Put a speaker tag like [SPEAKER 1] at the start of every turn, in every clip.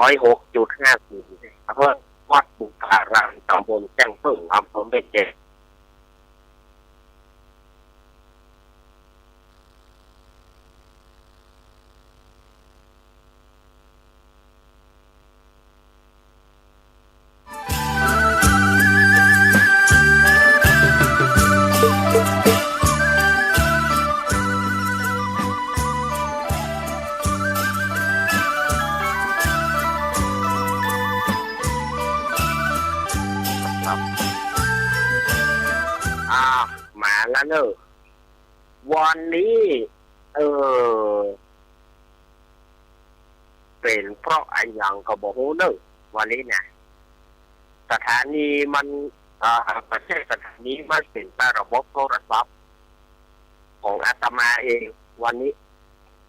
[SPEAKER 1] ร้อยหกจุดห้าศูนย์อำเภอวัดบุการามตำบลแจ้งพึ่งอำเภอเบญเจ อ่ามาแล้วเนอะวันนี้ เออ เป็นเพราะอันยังก็บอกเนอะวันนี้เนี่ยสถานีมันอ่าประเทศสถานีมันเป็นตาระบบโทรศัพท์ของอาตมาเอง วันนี้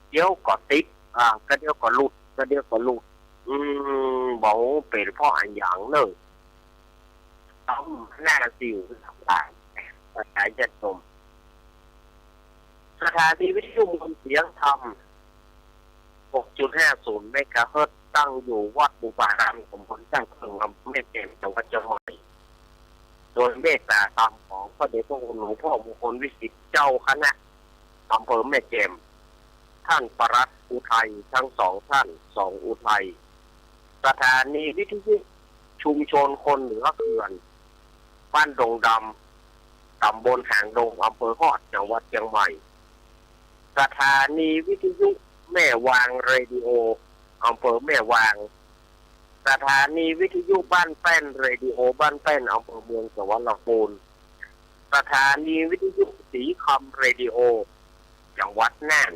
[SPEAKER 1] เดี๋ยวก็ติดอ่า ก็เดี๋ยวก็หลุด ก็เดี๋ยวก็หลุด อืมบอกเป็นเพราะอันยังเนอะต้องหน้าสิวต่าง ๆประชาชนชมสถานีวิทยุมวลเสียงธรรม 6.50 เมกะเฮิรต์ตั้งอยู่วัดบุบารามของผลจ้างเพิงอำเภอแม่เต็มจังหวัดเชียงใหม่โดยเมตตาธรรมของพระเดชพระคุณหลวงพ่อมงคลวิสิตเจ้าคณะอำเภอแม่เจมท่านประรัตอุทัยทั้งสองท่านสองอุทัยสถานีวิทยุชุมชนคนเหนือเขื่อน บ้านดงดำ ตำบลหางดงอำเภอฮอดจังหวัดเชียงใหม่ สถานีวิทยุแม่วางเรดิโออำเภอแม่วาง สถานีวิทยุบ้านแป้นเรดิโอบ้านแป้นอำเภอเมืองจังหวัดลำพูนสถานีวิทยุสีคำเรดิโอจังหวัดน่าน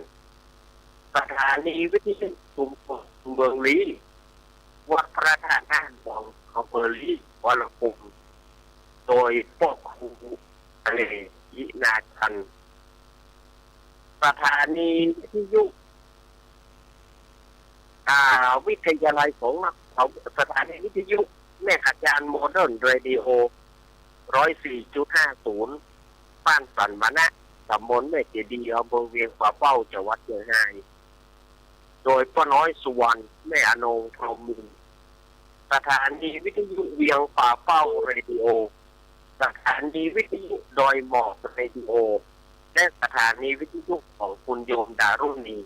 [SPEAKER 1] สถานีวิทยุชุมชนเมืองลีวัดพระธาตุน่านของอำเภอลีวัดลำพูนโดยพวกครู เลยินาชันสถานีวิทยุอ่าวิทยาลัยของสถานีวิทยุแม่ขัดยานโมเดิร์นเรดิโอร้อยสี่จุดห้าศูนย์บ้านสันมานะตำบลแม่เจดีย์อำเภอเวียงป่าเป้าจังหวัดเชียงราย โดยป้าน้อยสุวรรณแม่อนงพรมมินสถานีวิทยุเวียงป่าเป้าเรดิโอ สถานีวิทยุดอยหมอกเรดิโอ และสถานีวิทยุของคุณโยมดารุณี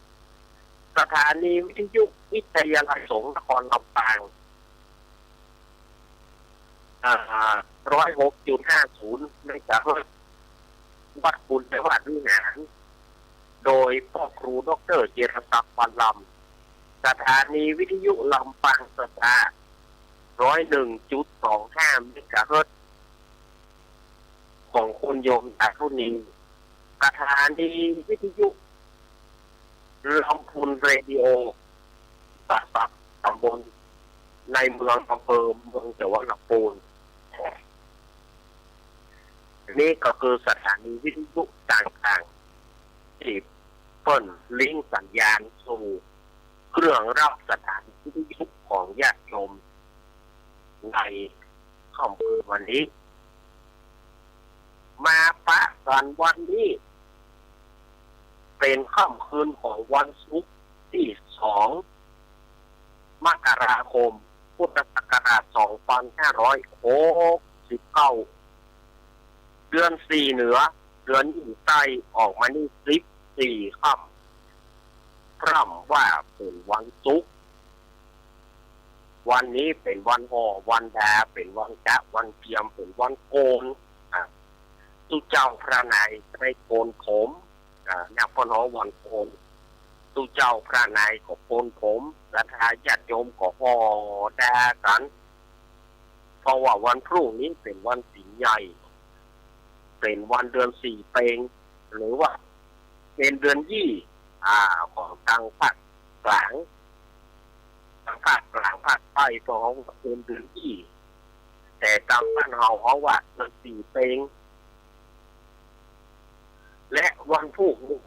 [SPEAKER 1] สถานีวิทยุวิทยาลัยสงฆ์นครลำปางร้อยหกจุดห้าศูนย์ในจากวัดคุณในวัดวิหารโดยพ่อครูดรเจรศักดิ์ปันลำ สถานีวิทยุลำปางสตาร้อยหนึ่งจุดสองห้าเมกะเฮิรตซ์ คุณโยมจาทุนีสถานีวิทยุลำพูนเรดิโอตัดสับตำบลในเมืองอำเภอเมืองจังหวัดลำพูนนี่ก็คือสถานีวิทยุต่างๆที่เปิ้นลิงก์สัญญาณสู่เครื่องรับสถานีวิทยุของญาติโยมในค่ำคืนวันนี้ มาปะกันวันนี้ เป็นค่ำคืนของวันศุกร์ที่สองมกราคม พุทธศักราช 2569 เดือนสี่เหนือ เดือนอยู่ใต้ออกมานี่สิบสี่ค่ำพร่ำว่าเป็นวันศุกร์วันนี้เป็นวันหอวันดเป็นวันจะวันเทียมเป็นวันโกน ตุเจ้าพระนายได้โกนผมอ่านักพนอวันโกนตุเจ้าพระนายก็โกนผมและทายาติโยมก็ห่อดากันเพราะว่าวันพรุ่งนี้เป็นวันสีใหญ่ เป็นวันเดือนสี่เปงหรือว่า เป็นเดือนยี่อ่าของทางภาคกลางทางภาคกลางภาคใต้ก็เขาเป็นเดือนยี่แต่ตามบ้านเฮาเขาว่าเดือนสี่เปง วันพรุ่งนี้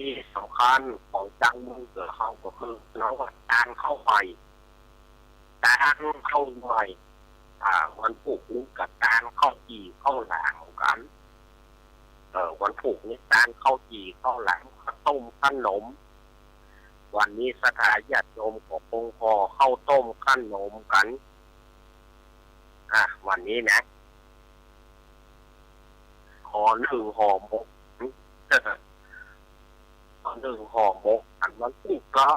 [SPEAKER 1] มีสำคัญของจังเมืองเกิดเขาก็คือเราว่าการเข้าไปการเข้าไปอ่าวันพรุ่งนี้กับการเข้าจีเข้าหลังกันเออวันพรุ่งนี้การเข้าจีเข้าหลังข้าวต้มขนม วันนี้สถาญาติโยมขององค์พอเข้าต้มข้นนมกันอะวันนี้นะขอหนึ่งห่อหมก หนึ่งห่อหมกอันวันผูกก็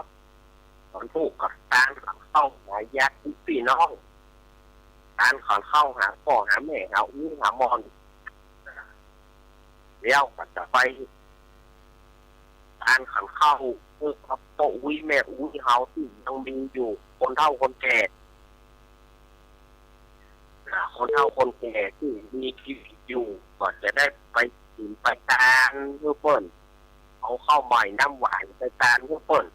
[SPEAKER 1] วันผูกกับการขันเข้าหาญาติพี่น้องการขันเข้าหาพ่อหาแม่หาอุ้งหามอนเดี๋ยวก็จะไปการขันเข้าเพื่อครับโตะอุ้ยแม่อุ้ยเฮาที่ยังมีอยู่คนเฒ่าคนแก่คนเฒ่าคนแก่ที่มีชีวิตอยู่ก็จะได้ไปกินไปทาน เปิ่นเอาเข้าใหม่น้ำหวานไปตานเพื่อเปิ่น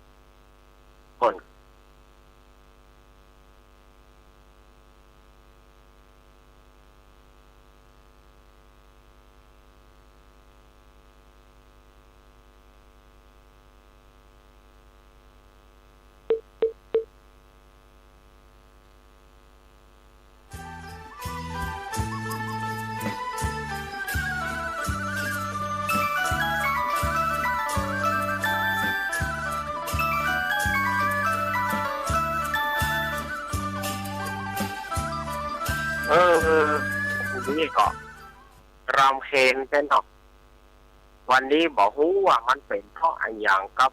[SPEAKER 1] นี้ก็รำเคนเป็นเนาะวันนี้บอกฮู้ว่ามันเป็นเพราะอะไรอย่างกับ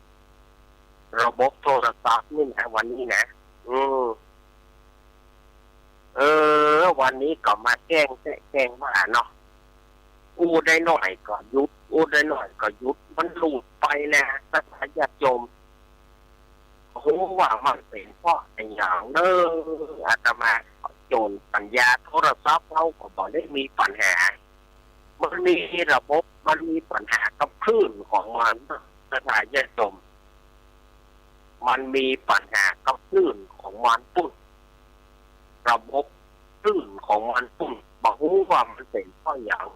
[SPEAKER 1] ระบบโทรศัพท์นี่นะวันนี้นะ อืมเออ วันนี้ก็มาแจ้งแจ้งว่าเนาะอูได้หน่อยก็ยุดอูได้หน่อยก็ยุด มันหลุดไปนะสถานญาติโยมฮู้ว่ามันเป็นเพราะอะไรอย่างเนออาตมา จนสัญญาโทรศัพท์เราก็บอกได้มีปัญหา มันมีระบบมันมีปัญหากับคลื่นของมันสถานยาติโยมมันมีปัญหากับคลื่นของมันปุ่นระบบคลื่นของมันปุ่นบอกว่ามันเป็นเพราะอย่าง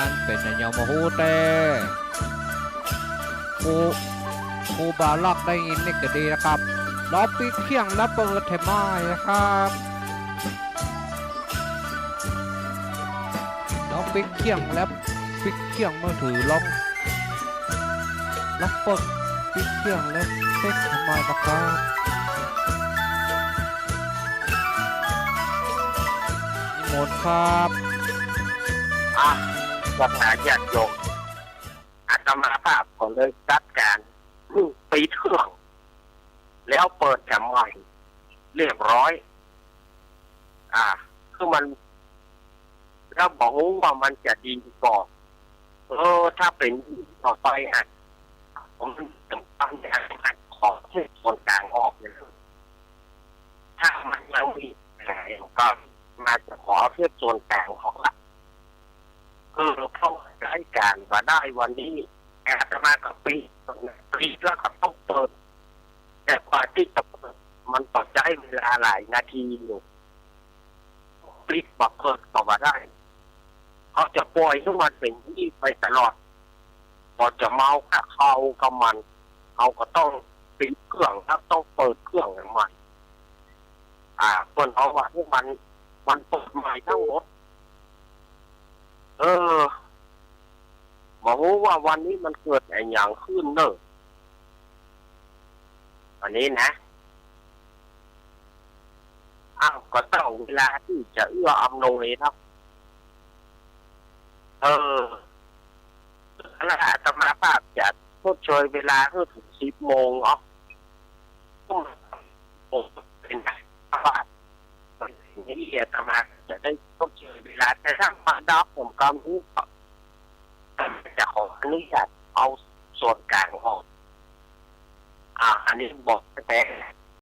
[SPEAKER 1] า
[SPEAKER 2] ณเป็นอันยองมาฮู้แต่ครูครูบาลักได้ยินนี่ก็ดีนะครับรอปิดเที่ยงแล้วเปิดเทไม้นะครับลอปิดเที่ยงแล้วปิดเที่ยงมือถือล็องล็อกเปิดปิดเที่ยงแล้วเช็คทำไมนะครับนิมนต์ครับ
[SPEAKER 1] อะ สถาญาติโยมอาตมาภาพก็เลยจัดการปีเครื่องแล้วเปิดแถมใหม่เรียบร้อย อ่า คือมันแล้วบอกว่ามันจะดีกว่าเออถ้าเป็นต่อไปอะผมจะตั้งใจขอให้ส่วนกลางออกเลยถ้ามันยังมีอะไรก็มาจะขอเทียบส่วนกลางของละ เออเข้าใช้การมาได้วันนี้อาจจะมากับปีปีแล้วก็ต้องเปิด แต่กว่าที่จะเปิดมันต้องใช้เวลาหลายนาทีอยู่ปีบักเปิดก็มาได้เขาจะปล่อยทุกวันเป็นที่ไปตลอดพอจะเมาก็เขากับมันเขาก็ต้องปิดเครื่องแล้วต้องเปิดเครื่องใหม่ อ่าคนเขาว่าที่มัน มันเปิดใหม่ทั้งหมด เออบอกว่าวันนี้มันเกิดไอ้อย่างขึ้นเนอะวันนี้นะอ้าวก็ต้องเวลาที่จะเอื้ออำนวยครับเออแล้วอาตมาภาพจะชดเชยเวลาเพื่อถึงสิบโมงเนาะก็มาโอ้เป็นไงภาพนี่อาตมา จะได้ต้องเจอเวลาแต่ถ้ามาดอกผมก็รู้จะขออนุญาตเอาส่วนกลางออกอ่า อันนี้บอกแต่